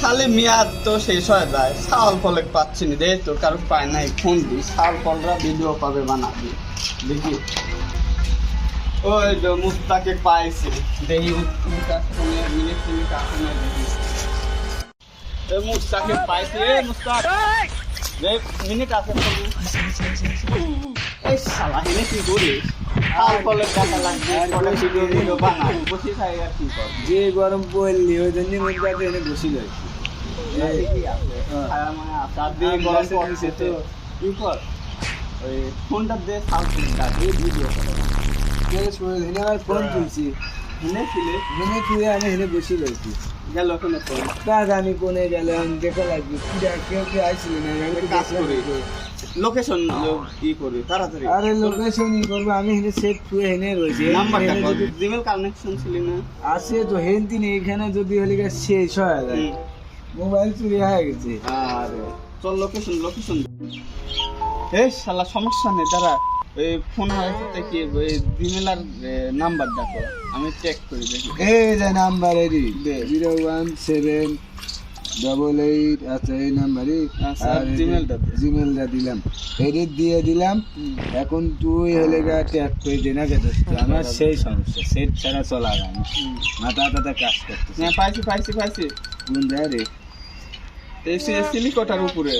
খালি মেয়াদ তো শেষ হয়ে যায়। সাল ফলে পাচ্ছি না দেখ তো কারও পায় নাই, ফোন দি। সাল ফলরা ভিডিও পাবে বানাবি? দেখি। ওই যে মুস্তাকে পাইছি। দেখি মিনিট মুস্তাকে পাইছি, এ মুস্তাক। মিনিট ফোনে। এই শালা হেনে কি করিস? বসে যে গরম পড়লি ওই জন্য মধ্যে এনে বসিল ফোনটা দে সাউন্ডটা দে ভিডিও আমার ফোন তুলছি। হেনে ছিলে মনে তুই আমি হেনে বসি রয়েছি গেল জানি কোনে গেলে আমি দেখা লাগবে। কেউ কি আইছিল না? কাজ করি। লোকেশন ই করবি? তাড়াতাড়ি। আরে লোকেশন ই করব। আমি হেনে সেট তুই হেনে রয়েছি। নাম্বারটা হেনে কর যদি জিমেল কানেকশন ছিল না? তো হেন এখানে যদি হলে শেষ হয়ে যায়। মোবাইল চুরি হয়ে গেছে। আর চল লোকেশন লোকেশন এই শালা সমস্যা নেই তারা এই ফোন হয়েছে তো কি ওই নাম্বার দেখো আমি চেক করে দেখি। এই যে number. Zero one seven double eight আচ্ছা এই নাম্বারই। আচ্ছা, আর জিমেলটা দে। জিমেলটা দিলাম। এডিট দিয়ে দিলাম। এখন তুই হলে গা করে দে না কেন আমার সেই সমস্যা। সেট ছাড়া চলা যায় না। মাথা টাথা কাজ করতে হ্যাঁ পাইছি পাইছি পাইছি। কোন যায় রে এই সিলিকোটার উপরে।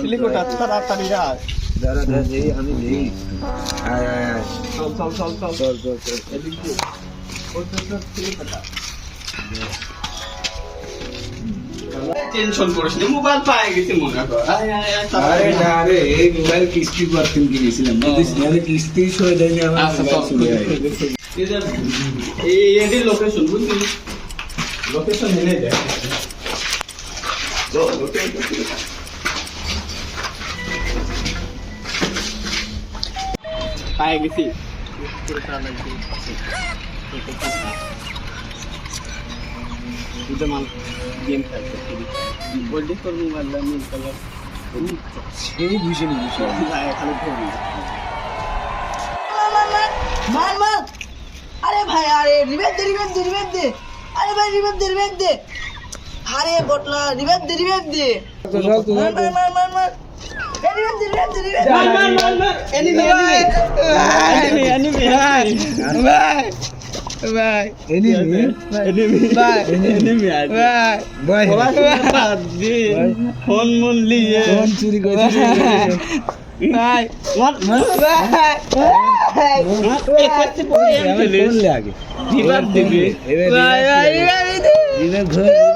সিলিকোটা তাড়াতাড়ি আস দাঁড়া দাঁড়া দেই আমি দেই আয় আয় আয়। চল চল চল চল। চল চল চল। এদিক দিয়ে। ওই তো তো সিলিকোটা টেনশন করিস না। মোবাইল পাই গেছি মনে কর। আয়, আয়, আয়, আরে না রে এই মোবাইল কিস্তি করতেন কিনেছিলাম। বুঝিস না কিস্তি সহ দেয়নি আমার আচ্ছা এই এডি লোকেশন বুঝলি? লোকেশন এনে দে। তো লোকেশন পাই গেছি। এটা মাল গেম খেলতে বললি তোর মোবাইল নীল কালার এই ভীষণ ভীষণ। খালি ধরি মার মার মার। মার আরে ভাই আরে রিবেট দে রিবেট দে দে। আরে ভাই রিবেট দে রিবেট দে। আরে বটলা রিবেট দে দে। মার মার মার মার। ফোন মন লিয়ে ফোন চুরি লাগে বিভাগ দিবি ঘর